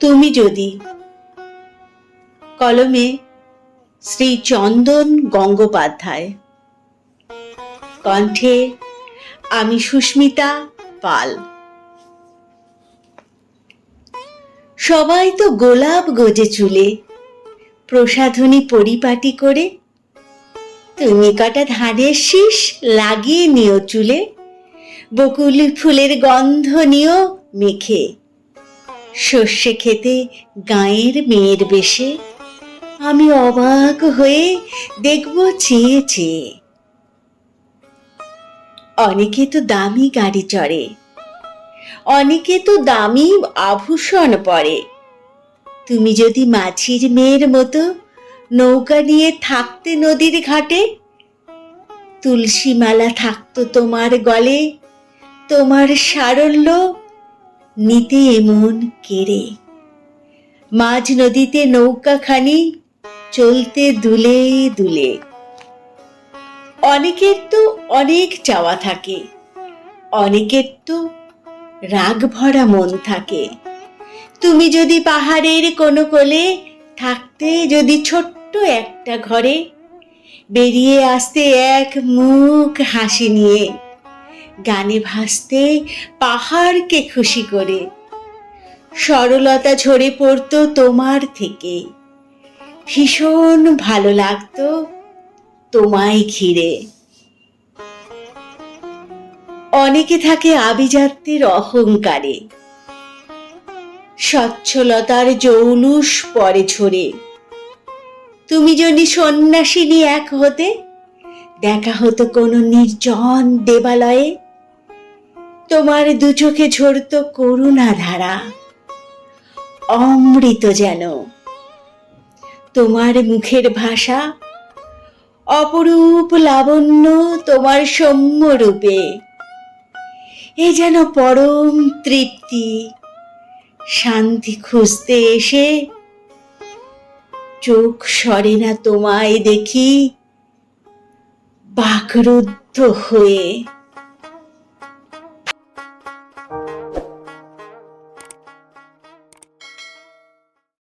তুমি যদি কলমে শ্রী চন্দন গঙ্গোপাধ্যায়। কণ্ঠে আমি সুস্মিতা পাল। সবাই তো গোলাপ গজে চুলে, প্রসাধনী পরিপাটি করে, তুমি কটা ধানের শীষ লাগিয়ে নিও চুলে, বকুল ফুলের গন্ধ নিও মেখে। সর্ষে খেতে গাঁয়ের মেয়ের বেশে। আমি অবাক হয়ে দেখব চেয়ে চেয়ে। অনেকে তো দামি গাড়ি চড়ে। অনেকে তো দামি আভূষণ পরে। তুমি যদি মাছির মেয়ের মতো নৌকা নিয়ে থাকতে নদীর ঘাটে তুলসী মালা থাকতো তোমার গলে, তোমার সারল্য নিতে এমন কেড়ে। মাঝ নদীতে নৌকাখানি চলতে দুলে দুলে। অনেকের তো অনেক চাওয়া থাকে, অনেকের তো রাগ ভরা মন থাকে। তুমি যদি পাহাড়ের কোনো কোলে থাকতে, যদি ছোট্ট একটা ঘরে, বেরিয়ে আসতে এক মুখ হাসি নিয়ে গানে ভাসতে পাহাড়কে খুশি করে। সরলতা ঝরে পড়তো তোমার থেকে। ভীষণ ভালো লাগতো তোমায় ঘিরে। অনেকে থাকে আভিজাত্যের অহংকারে। স্বচ্ছলতার জৌলুস পরে ঝরে। তুমি যদি সন্ন্যাসিনী এক হতে, দেখা হতো কোনো নির্জন দেবালয়ে। তোমার দু চোখে ঝরত করুণা ধারা। অমৃত যেন। তোমার মুখের ভাষা অপরূপ লাবণ্য তোমার সৌম্য রূপে। এ যেন পরম তৃপ্তি। শান্তি খুঁজতে এসে চোখ সরে না তোমায় দেখি, বাকরুদ্ধ হয়ে।